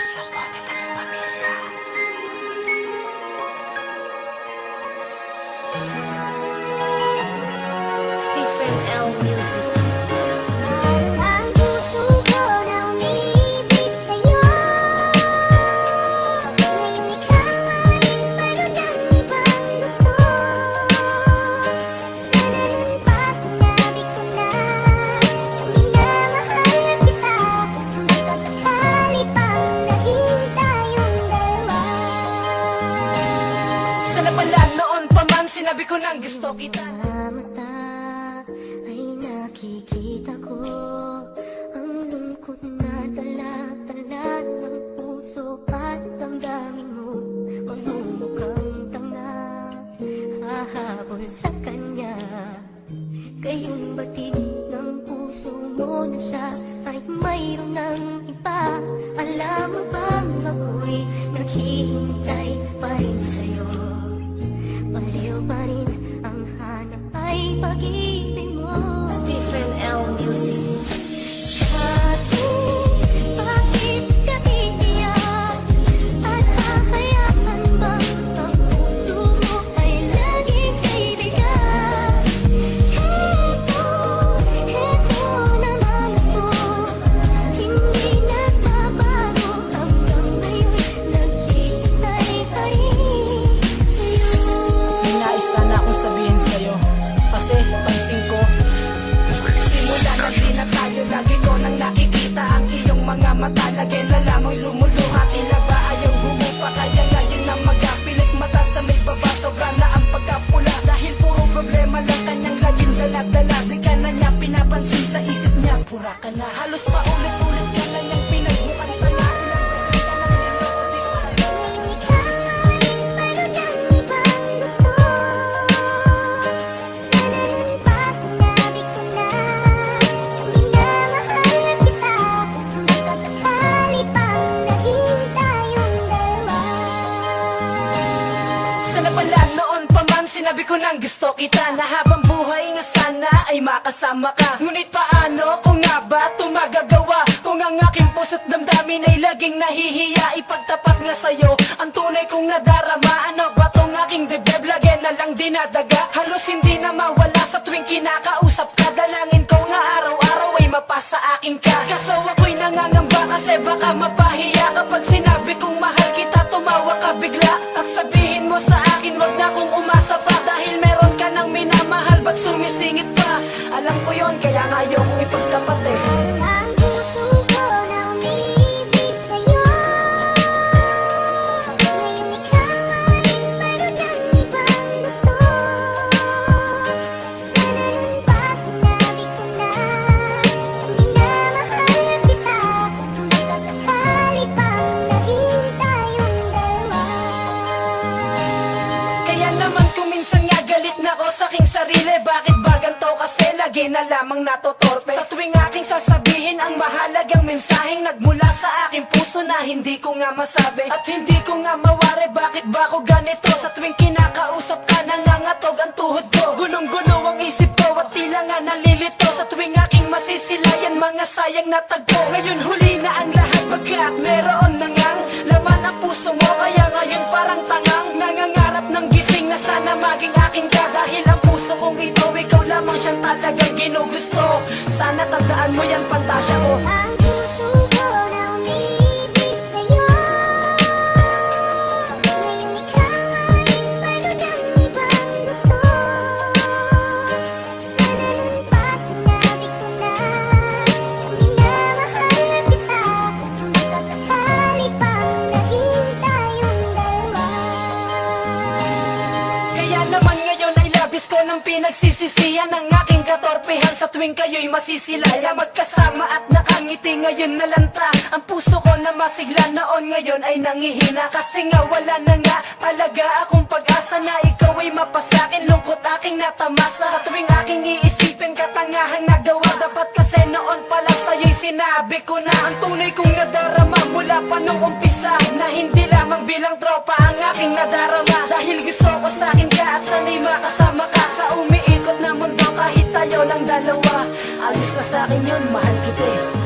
Sabote das família. Stephen L. Music. Ko nang gusto kita. Mata ay nakikita ko. Ang lungkot na dala-dala ng puso at damdamin mo. Magmumukhang tanga Hahabol sa kanya. Kayong batid ng puso mo na siya Ay mayroon ng iba? Alam mo bang ako'y naghihintay pa rin sa'yo? Baliw pa rin ay sinabi ko nang gusto kita Na habang buhay nga sana ay makasama ka. Ngunit paano kung nga ba ito magagawa? Kung ang aking puso't damdamin ay laging nahihiya Ipagtapat nga sa'yo ang tunay kong nadarama. Ano ba tong aking dibdib? Lagi na lang dinadaga. Halos hindi na mawala sa tuwing kinakausap ka. Dalangin ko nga araw-araw ay mapasa akin ka. Kaso ako'y nangangamba kasi baka mapahiya ba't sumisingit pa Alam ko yon kaya nga ayaw kong lamang natotorpe. Sa tuwing aking sasabihin ang mahalagang mensaheng Nagmula sa aking puso na hindi ko nga masabi. At hindi ko nga mawari bakit ba ako ganito? Sa tuwing kinakausap ka nangangatog ang tuhod ko. Gunong-guno ang isip ko at tila nga nalilito. Sa tuwing aking masisilayan mga sayang na tagpo Ngayon huli na ang lahat pagkat meron na ngang Laman ang puso mo. Kaya ngayon parang tangang Nangangarap ng gising na sana maging akin ka. Dahil ang puso kong ito ikaw ginugusto Sana tandaan mo yan pantasya ko Ang pinagsisisiyan Ang aking katorpehan sa tuwing kayo'y masisilaya Magkasama at nakangiti ngayon na lanta Ang puso ko na masigla noon ngayon ay nangihina. Kasi nga wala na nga talaga akong pag-asa Na ikaw ay mapasakin. Lungkot aking natamasa. Sa tuwing aking iisipin katangahang nagawa Dapat kasi noon pala sa'yo'y sinabi ko na. Ang tunay kong nadarama mula pa nung umpisa Na hindi lamang bilang tropa ang aking nadarama. Dahil gusto ko sa akin ka at sana'y makasama ka sa akin yun, mahal kita eh